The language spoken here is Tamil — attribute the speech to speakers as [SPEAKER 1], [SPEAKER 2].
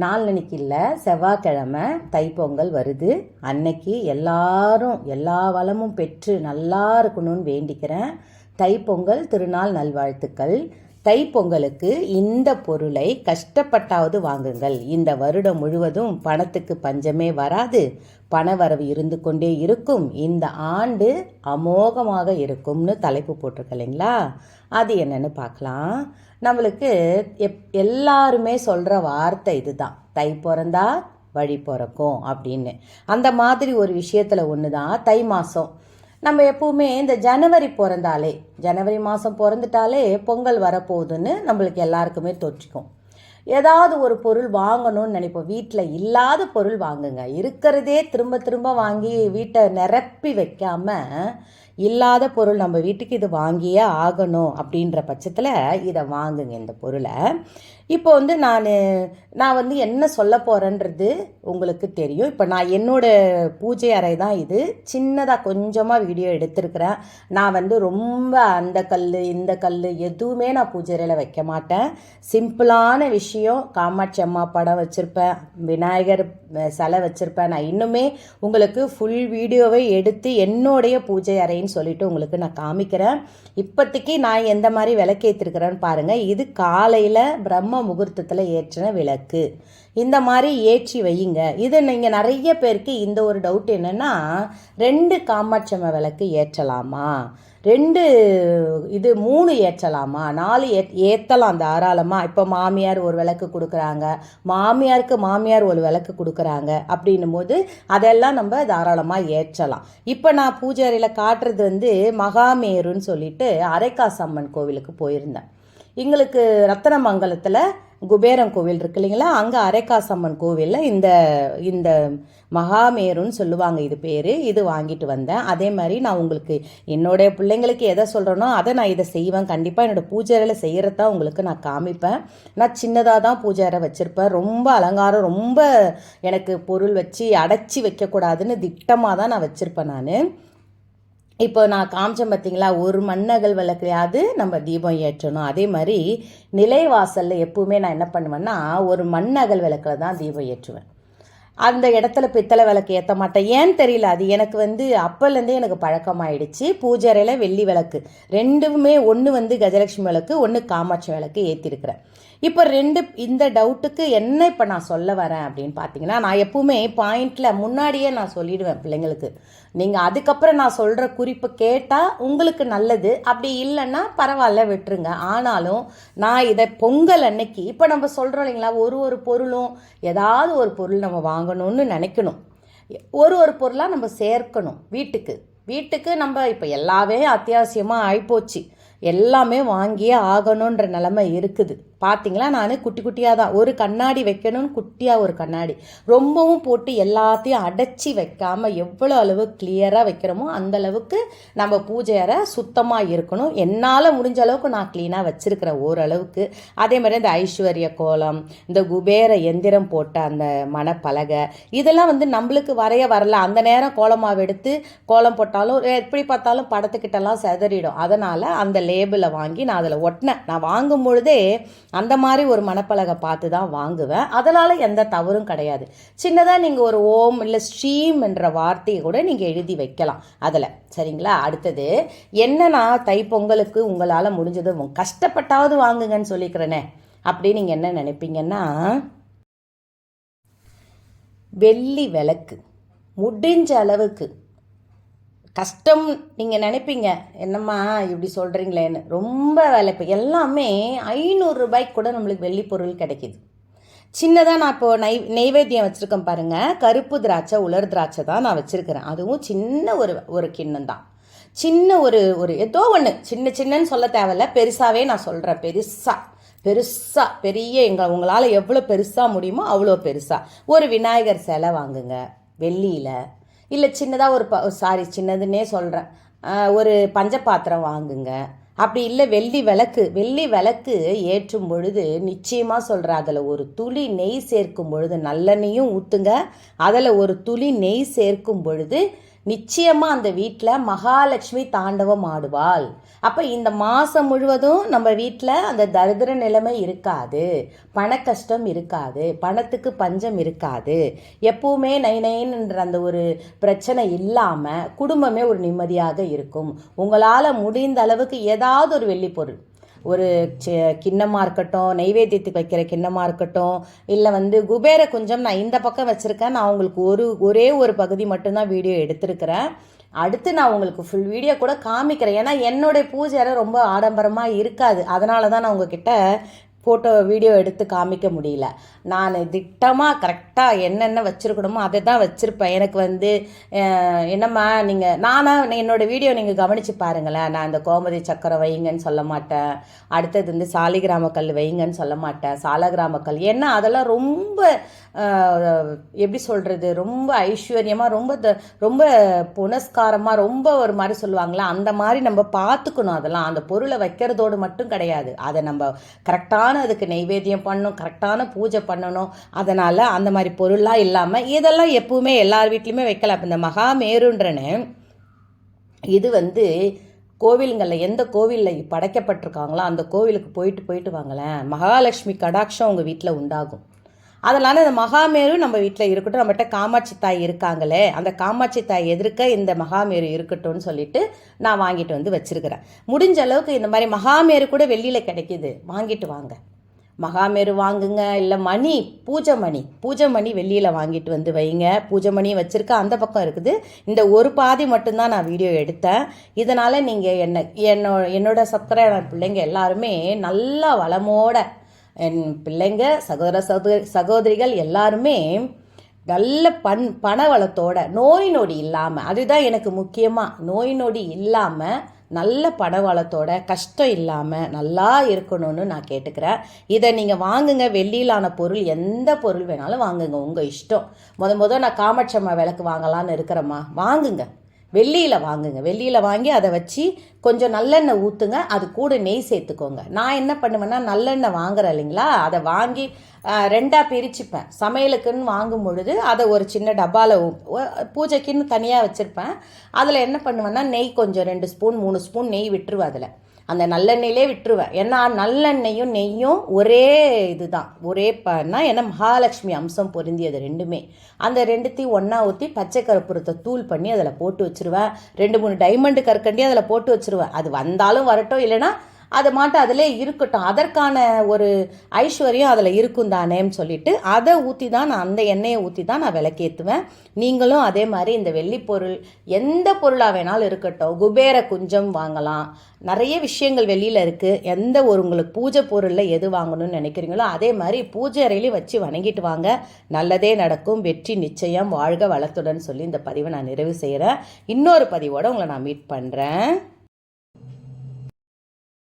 [SPEAKER 1] நாளன்னைக்கு இல்லை செவ்வாய்க்கிழமை தைப்பொங்கல் வருது. அன்னைக்கு எல்லாரும் எல்லா வளமும் பெற்று நல்லா இருக்கணும்னு வேண்டிக்கிறேன். தைப்பொங்கல் திருநாள் நல்வாழ்த்துக்கள். தைப்பொங்கலுக்கு இந்த பொருளை கஷ்டப்பட்டாவது வாங்குங்கள். இந்த வருடம் முழுவதும் பணத்துக்கு பஞ்சமே வராது. பணவரவு இருந்து கொண்டே இருக்கும். இந்த ஆண்டு அமோகமாக இருக்கும்னு தலைப்பு போட்டிருக்கு இல்லைங்களா? அது என்னன்னு பார்க்கலாம். நம்மளுக்கு எப் எல்லாருமே சொல்கிற வார்த்தை இதுதான். தை பிறந்தா வழி பிறக்கும் அப்படின்னு. அந்த மாதிரி ஒரு விஷயத்தில் ஒன்று தான் தை மாதம் நம்ம எப்பவுமே இந்த ஜனவரி பிறந்தாலே ஜனவரி மாதம் பிறந்துட்டாலே பொங்கல் வரப்போகுதுன்னு நம்மளுக்கு எல்லாருக்குமே தொற்றிக்கும் ஏதாவது ஒரு பொருள் வாங்கணும்னு நினைப்போம். வீட்டில் இல்லாத பொருள் வாங்குங்க. இருக்கிறதே திரும்ப திரும்ப வாங்கி வீட்டை நிரப்பி வைக்காம இல்லாத பொருள் நம்ம வீட்டுக்கு இது வாங்கியே ஆகணும் அப்படின்ற பட்சத்தில் இதை வாங்குங்க இந்த பொருளை. இப்போ வந்து நான் நான் வந்து என்ன சொல்ல போகிறேன்றது உங்களுக்கு தெரியும். இப்போ நான் என்னோடய பூஜை அறை தான் இது. சின்னதாக கொஞ்சமாக வீடியோ எடுத்திருக்கிறேன். நான் வந்து ரொம்ப அந்த கல் இந்த கல் எதுவுமே நான் பூஜை அறையில் வைக்க மாட்டேன். சிம்பிளான விஷயம் காமாட்சி அம்மா படம் வச்சுருப்பேன் விநாயகர் சிலை வச்சுருப்பேன். நான் இன்னுமே உங்களுக்கு ஃபுல் வீடியோவை எடுத்து என்னுடைய பூஜை அறை அப்படின்னு சொல்லிட்டு உங்களுக்கு நான் காமிக்கிறேன். இப்போதைக்கு நான் எந்த மாதிரி விளக்கேற்றிருக்கிறேன்னு பாருங்கள் இது காலையில் பிரம்ம முகூர்த்தத்தில் ஏற்றின விளக்கு. இந்த மாதிரி ஏற்றி வையுங்க. இது நீங்கள் நிறைய பேருக்கு இந்த ஒரு டவுட் என்னென்னா ரெண்டு காமாட்சம விளக்கு ஏற்றலாமா? ரெண்டு இது மூணு ஏற்றலாமா? நாலு ஏ ஏற்றலாம் தாராளமாக இப்போ மாமியார் ஒரு விளக்கு கொடுக்குறாங்க. மாமியாருக்கு மாமியார் ஒரு விளக்கு கொடுக்குறாங்க அப்படின்னும் போது அதெல்லாம் நம்ம தாராளமாக ஏற்றலாம். இப்போ நான் பூஜை அறையில் காட்டுறது வந்து மகாமேருன்னு சொல்லிட்டு அரைக்காசம்மன் கோவிலுக்கு போயிருந்தேன். எங்களுக்கு ரத்தனமங்கலத்தில் குபேரம் கோவில் இருக்கு இல்லைங்களா? அங்கே அரைக்காசம்மன் கோவிலில் இந்த இந்த மகாமேருன்னு சொல்லுவாங்க இது பேர். இது வாங்கிட்டு வந்தேன். அதே மாதிரி நான் உங்களுக்கு என்னுடைய பிள்ளைங்களுக்கு எதை சொல்கிறேனோ அதை நான் இதை செய்வேன். கண்டிப்பாக என்னோடய பூஜையில் செய்கிறதா உங்களுக்கு நான் காமிப்பேன். நான் சின்னதாக தான் பூஜை வச்சுருப்பேன். ரொம்ப அலங்காரம் ரொம்ப எனக்கு பொருள் வச்சு அடைச்சி வைக்கக்கூடாதுன்னு திட்டமாக தான் நான் வச்சுருப்பேன் நான். இப்போ நான் காமிச்சேன் பார்த்தீங்களா? ஒரு மண்ணகல் விளக்குலையாவது நம்ம தீபம் ஏற்றணும். அதே மாதிரி நிலைவாசலில் எப்பவுமே நான் என்ன பண்ணுவேன்னா ஒரு மண்ணகல் விளக்கில் தான் தீபம் ஏற்றுவேன். அந்த இடத்துல பித்தளை விளக்கு ஏற்ற மாட்டேன். ஏன்னு தெரியல? அது எனக்கு வந்து அப்போலேருந்தே எனக்கு பழக்கமாயிடுச்சு. பூஜை வெள்ளி விளக்கு. ரெண்டுமே ஒன்று வந்து கஜலட்சுமி விளக்கு ஒன்று காமாட்சி விளக்கு ஏற்றிருக்கிறேன் இப்போ ரெண்டு இந்த டவுட்டுக்கு என்ன இப்போ நான் சொல்ல வரேன் அப்படின்னு பார்த்தீங்கன்னா நான் எப்பவுமே பாயிண்டில் முன்னாடியே நான் சொல்லிடுவேன் பிள்ளைங்களுக்கு. நீங்கள் அதுக்கப்புறம் நான் சொல்கிற குறிப்பு கேட்டால் உங்களுக்கு நல்லது அப்படி இல்லைன்னா பரவாயில்ல விட்டுருங்க. ஆனாலும் நான் இதை பொங்கல் அன்னைக்கு இப்போ நம்ம சொல்கிறோம் இல்லைங்களா ஒரு ஒரு பொருளும் ஏதாவது ஒரு பொருள் நம்ம வாங்கணும்னு நினைக்கணும். ஒரு ஒரு பொருளாக நம்ம சேர்க்கணும் வீட்டுக்கு. வீட்டுக்கு நம்ம இப்போ எல்லாமே அத்தியாவசியமாக ஆகிப்போச்சு எல்லாமே வாங்கியே ஆகணுன்ற நிலமை இருக்குது. பார்த்தீங்களா நான் குட்டி குட்டியாக தான். ஒரு கண்ணாடி வைக்கணும்னு குட்டியாக ஒரு கண்ணாடி. ரொம்பவும் போட்டு எல்லாத்தையும் அடைச்சி வைக்காமல் எவ்வளோ அளவு கிளியராக வைக்கிறோமோ அந்த அளவுக்கு நம்ம பூஜை அறை சுத்தமாக இருக்கணும். என்னால் முடிஞ்ச அளவுக்கு நான் க்ளீனாக வச்சுருக்கிறேன் ஓரளவுக்கு. அதே மாதிரி இந்த ஐஸ்வர்ய கோலம் இந்த குபேர எந்திரம் போட்ட அந்த மனப்பலகை இதெல்லாம் வந்து நம்மளுக்கு வரைய வரல. அந்த நேரம் கோலமாவு எடுத்து கோலம் போட்டாலும் எப்படி பார்த்தாலும் படத்துக்கிட்டலாம் செதறிடும். அதனால் அந்த லேபிளை வாங்கி நான் அதில் ஒட்டினேன். நான் வாங்கும் பொழுதே அந்த மாதிரி ஒரு மனப்பலகை பார்த்து தான் வாங்குவேன். அதனால் எந்த தவறும் கிடையாது. சின்னதாக நீங்கள் ஒரு ஓம் இல்லை ஸ்ரீம் என்ற வார்த்தையை கூட நீங்கள் எழுதி வைக்கலாம் அதில். சரிங்களா? அடுத்தது என்னன்னா தைப்பொங்கலுக்கு உங்களால் முடிஞ்சது கஷ்டப்பட்டாவது வாங்குங்கன்னு சொல்லிக்கிறேனே. அப்படி நீங்கள் என்ன நினைப்பீங்கன்னா வெள்ளி விளக்கு முடிஞ்ச அளவுக்கு கஷ்டம் நீங்கள் நினைப்பீங்க. என்னம்மா இப்படி சொல்கிறீங்களேன்னு ரொம்ப வேலை இப்போ எல்லாமே ஐநூறுரூபாய்க்கு கூட நம்மளுக்கு வெள்ளி பொருள் கிடைக்கிது. சின்னதாக நான் இப்போது நெய் நெய்வேத்தியம் வச்சுருக்கேன் பாருங்கள் கருப்பு திராட்சை உலர் திராட்சை தான் நான் வச்சுருக்கிறேன். அதுவும் சின்ன ஒரு ஒரு கிண்ணம் தான். சின்ன ஒரு ஒரு ஏதோ ஒன்று சின்ன சின்னன்னு சொல்ல தேவையில்ல. பெருசாகவே நான் சொல்கிறேன் பெருசாக பெருசாக பெரிய எங்கள் உங்களால் எவ்வளோ பெருசாக முடியுமோ அவ்வளோ பெருசாக ஒரு விநாயகர் சிலை வாங்குங்க. வெள்ளியில். இல்லை சின்னதாக ஒரு ப சாரி சின்னதுன்னே சொல்கிறேன் ஒரு பஞ்சபாத்திரம் வாங்குங்க. அப்படி இல்லை வெள்ளி விளக்கு வெள்ளி விளக்கு ஏற்றும் பொழுது நிச்சயமாக சொல்கிறேன் அதில் ஒரு துளி நெய் சேர்க்கும் பொழுது நல்லெண்ணையும் ஊற்றுங்க அதில் ஒரு துளி நெய் சேர்க்கும் பொழுது நிச்சயமாக அந்த வீட்டில் மகாலட்சுமி தாண்டவம் ஆடுவாள். அப்போ இந்த மாதம் முழுவதும் நம்ம வீட்டில் அந்த தரிதிர நிலைமை இருக்காது. பண கஷ்டம் இருக்காது. பணத்துக்கு பஞ்சம் இருக்காது. எப்பவுமே நை நைன்ற அந்த ஒரு பிரச்சனை இல்லாமல் குடும்பமே ஒரு நிம்மதியாக இருக்கும். உங்களால் முடிந்த அளவுக்கு ஏதாவது ஒரு வெள்ளிப்பொருள் ஒரு கிண்ணமாக இருக்கட்டும் நைவேத்தியத்துக்கு வைக்கிற கிண்ணமாக இருக்கட்டும் இல்லை வந்து குபேர குஞ்சம் நான் இந்த பக்கம் வச்சுருக்கேன். நான் உங்களுக்கு ஒரு ஒரே ஒரு பகுதி மட்டும்தான் வீடியோ எடுத்திருக்கிறேன். அடுத்து நான் உங்களுக்கு ஃபுல் வீடியோ கூட காமிக்கிறேன். ஏன்னா என்னுடைய பூஜை அறை ரொம்ப ஆடம்பரமாக இருக்காது. அதனால தான் நான் உங்ககிட்ட ஃபோட்டோ வீடியோ எடுத்து காமிக்க முடியல. நான் திட்டமாக கரெக்டாக என்னென்ன வச்சுருக்கணுமோ அதை தான் வச்சுருப்பேன். எனக்கு வந்து என்னம்மா நீங்கள் நானாக என்னோடய வீடியோ நீங்கள் கவனித்து பாருங்களேன். நான் இந்த கோமதி சக்கரம் வைங்கன்னு சொல்ல மாட்டேன். அடுத்தது வந்து சாலிகிராம கல் வைங்கன்னு சொல்ல மாட்டேன். சாலகிராம கல். ஏன்னா அதெல்லாம் ரொம்ப எப்படி சொல்கிறது ரொம்ப ஐஸ்வர்யமாக ரொம்ப த- ரொம்ப புனஸ்காரமாக ரொம்ப ஒரு மாதிரி சொல்லுவாங்களே அந்த மாதிரி நம்ம பார்த்துக்கணும் அதெல்லாம். அந்த பொருளை வைக்கிறதோடு மட்டும் கிடையாது. அதை நம்ம கரெக்டான அதுக்கு நைவேத்தியம் பண்ணணும் கரெக்டான பூஜை பண்ணணும். அதனால் அந்த மாதிரி பொருள்லாம் இல்லாமல் இதெல்லாம் எப்பவுமே எல்லார் வீட்லேயுமே வைக்கலாம் இப்போ இந்த மகாமேருன்றன்னு இது வந்து கோவிலுங்களில் எந்த கோவிலில் படைக்கப்பட்டிருக்காங்களோ அந்த கோவிலுக்கு போயிட்டு போயிட்டு வாங்களேன். மகாலட்சுமி கடாட்சம் உங்கள் வீட்டில் உண்டாகும். அதனால் இந்த மகாமேரு நம்ம வீட்டில் இருக்கட்டும் நம்மகிட்ட காமாட்சி தாய் இருக்காங்களே அந்த காமாட்சி தாய் எதிர்க்க இந்த மகாமேரு இருக்கட்டும்னு சொல்லிட்டு நான் வாங்கிட்டு வந்து வச்சுருக்கிறேன். முடிஞ்ச அளவுக்கு இந்த மாதிரி மகாமேரு கூட வெளியில் கிடைக்கிது வாங்கிட்டு வாங்க. மகாமேரு வாங்குங்க இல்லை மணி பூஜை மணி பூஜை மணி வெளியில் வாங்கிட்டு வந்து வைங்க. பூஜை மணி வச்சுருக்க அந்த பக்கம் இருக்குது. இந்த ஒரு பாதி மட்டும்தான் நான் வீடியோ எடுத்தேன். இதனால் நீங்கள் என்ன என்னோட என்னோட சப்ஸ்கிரைபர் பிள்ளைங்க எல்லாருமே நல்லா வளமோட என் பிள்ளைங்க சகோதர சகோதரி சகோதரிகள் எல்லாருமே நல்ல பண் பண வளத்தோட நோய் நொடி இல்லாமல் அதுதான் எனக்கு முக்கியமாக நோய் நொடி இல்லாமல் நல்ல பண வளத்தோட கஷ்டம் இல்லாமல் நல்லா இருக்கணும்னு நான் கேட்டுக்கிறேன். இதை நீங்கள் வாங்குங்க வெள்ளியிலான பொருள் எந்த பொருள் வேணாலும் வாங்குங்க உங்கள் இஷ்டம். முத முத நான் காமாட்சம்மா விளக்கு வாங்கலான்னு இருக்கிறேம்மா. வாங்குங்க. வெள்ளியில் வாங்குங்க. வெள்ளியில் வாங்கி அதை வச்சு கொஞ்சம் நல்லெண்ணெய் ஊற்றுங்க அது கூட நெய் சேர்த்துக்கோங்க. நான் என்ன பண்ணுவேன்னா நல்லெண்ணெய் வாங்குறேன் இல்லைங்களா? அதை வாங்கி ரெண்டாக பிரிச்சுப்பேன். சமையலுக்குன்னு வாங்கும் பொழுது அதை ஒரு சின்ன டப்பாவில் பூஜைக்குன்னு தனியாக வச்சுருப்பேன். அதில் என்ன பண்ணுவேன்னா நெய் கொஞ்சம் ரெண்டு ஸ்பூன் மூணு ஸ்பூன் நெய் விட்டுருவேன் அதில். அந்த நல்லெண்ணெயிலே விட்டுருவேன். ஏன்னா நல்லெண்ணெயும் நெய்யும் ஒரே இதுதான். ஒரே பண்ணா ஏன்னா மகாலட்சுமி அம்சம் பொருந்தியது ரெண்டுமே. அந்த ரெண்டுத்தையும் ஒன்றா ஊற்றி பச்சை கருப்புரத்தை தூள் பண்ணி அதில் போட்டு வச்சிருவேன். ரெண்டு மூணு டைமண்டு கற்கண்டி அதில் போட்டு வச்சுருவேன். அது வந்தாலும் வரட்டும் இல்லைன்னா அது மாட்டு அதிலே இருக்கட்டும். அதற்கான ஒரு ஐஸ்வர்யம் அதில் இருக்கும் தானேன்னு சொல்லிட்டு அதை ஊற்றி தான் நான் அந்த எண்ணெயை ஊற்றி தான் நான் விளக்கேற்றுவேன் நீங்களும் அதே மாதிரி இந்த வெள்ளி பொருள் எந்த பொருளாக வேணாலும் இருக்கட்டும். குபேர குஞ்சம் வாங்கலாம். நிறைய விஷயங்கள் வெளியில் இருக்குது எந்த ஒரு உங்களுக்கு பூஜை பொருளில் எது வாங்கணும்னு நினைக்கிறீங்களோ அதே மாதிரி பூஜை அறையிலே வச்சு வணங்கிட்டு வாங்க. நல்லதே நடக்கும். வெற்றி நிச்சயம். வாழ்க வளத்துடன் சொல்லி இந்த பதிவை நான் நிறைவு செய்கிறேன் இன்னொரு பதிவோட உங்களை நான் மீட் பண்ணுறேன்